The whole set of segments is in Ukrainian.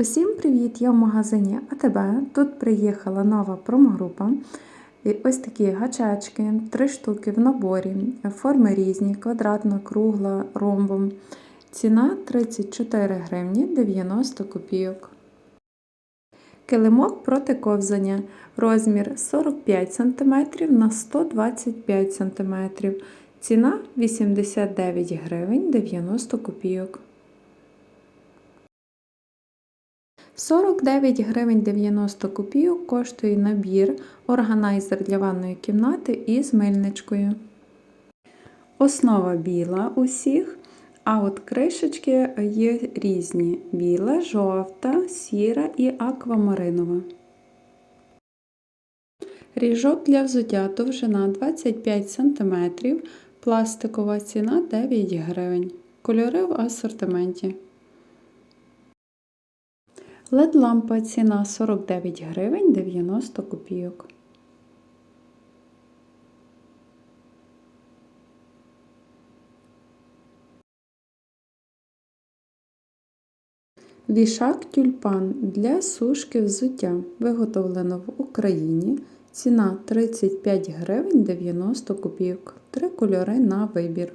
Усім привіт! Я в магазині АТБ. Тут приїхала нова промогрупа. І ось такі гачечки, три штуки в наборі, форми різні, квадратна, кругла, ромбом. Ціна 34 гривні 90 копійок. Килимок проти ковзання. Розмір 45 см на 125 см. Ціна 89 гривень 90 копійок. 49 гривень 90 копійок коштує набір органайзер для ванної кімнати із мильничкою. Основа біла усіх, а от кришечки є різні: біла, жовта, сіра і аквамаринова. Ріжок для взуття довжина 25 см, пластикова ціна 9 гривень. Кольори в асортименті. Led лампа ціна 49 гривень 90 копійок. Вішак тюльпан для сушки взуття. Виготовлено в Україні. Ціна 35 гривень 90 копійок. Три кольори на вибір.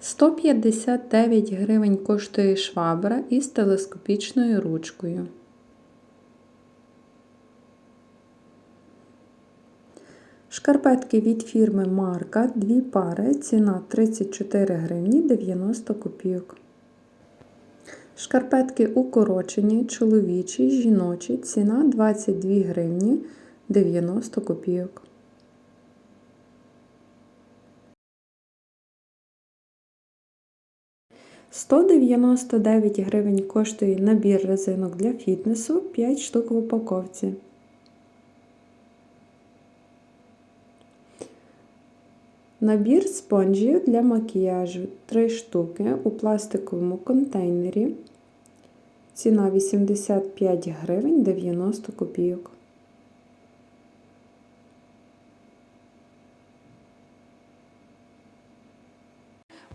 159 гривень коштує швабра із телескопічною ручкою. Шкарпетки від фірми Марка, дві пари, ціна 34 гривні 90 копійок. Шкарпетки укорочені, чоловічі, жіночі, ціна 22 гривні 90 копійок. Сто дев'яносто дев'ять гривень коштує набір резинок для фітнесу 5 штук в упаковці. Набір спонжів для макіяжу 3 штуки у пластиковому контейнері. Ціна 85 гривень 90 копійок.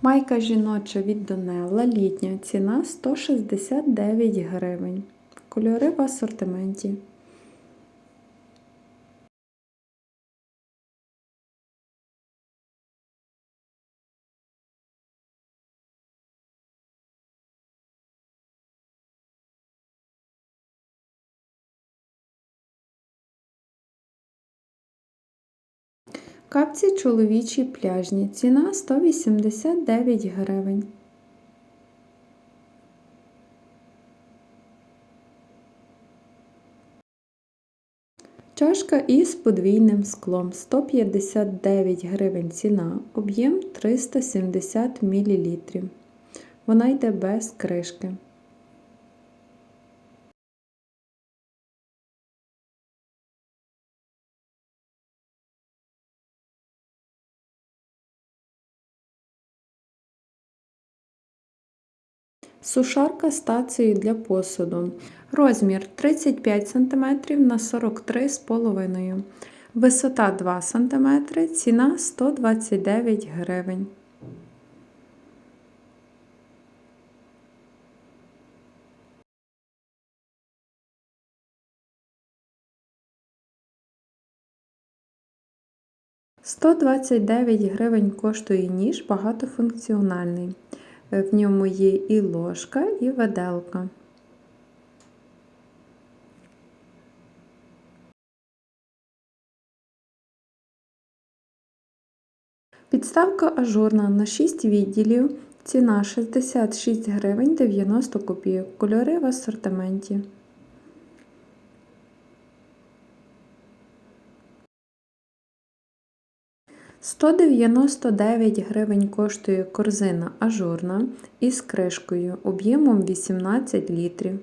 Майка жіноча від Донелла літня. Ціна 169 гривень. Кольори в асортименті. Капці чоловічі пляжні. Ціна 189 гривень. Чашка із подвійним склом 159 гривень ціна, об'єм 370 мл. Вона йде без кришки. Сушарка з для посуду. Розмір 35 см на 43,5 Висота 2 см, ціна 129 гривень. Сто двадцять дев'ять гривень коштує ніж багатофункціональний. В ньому є і ложка, і виделка. Підставка ажурна на 6 відділів. Ціна 66 гривень 90 копійок. Кольори в асортименті. Сто дев'яносто дев'ять гривень коштує корзина ажурна із кришкою об'ємом 18 літрів.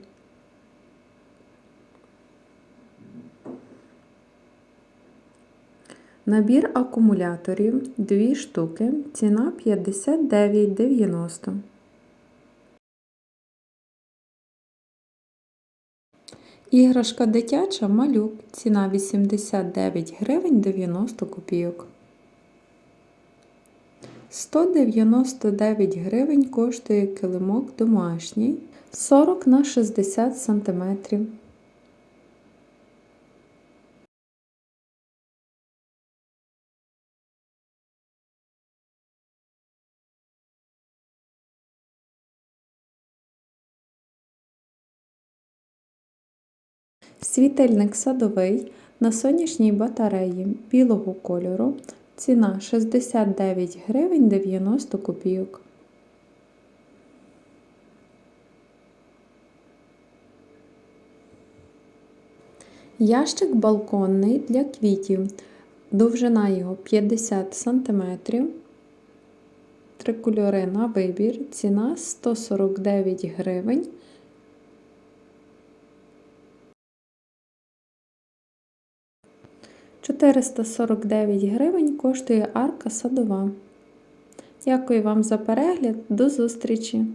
Набір акумуляторів 2 штуки. Ціна 59,90. Іграшка дитяча малюк. Ціна 89 гривень 90 копійок. 199 гривень коштує килимок домашній 40 на 60 сантиметрів. Світильник садовий на сонячній батареї білого кольору. Ціна 69 гривень 90 копійок. Ящик балконний для квітів. Довжина його 50 см. Три кольори на вибір. Ціна 149 гривень. Чотириста сорок дев'ять гривень коштує арка садова. Дякую вам за перегляд. До зустрічі!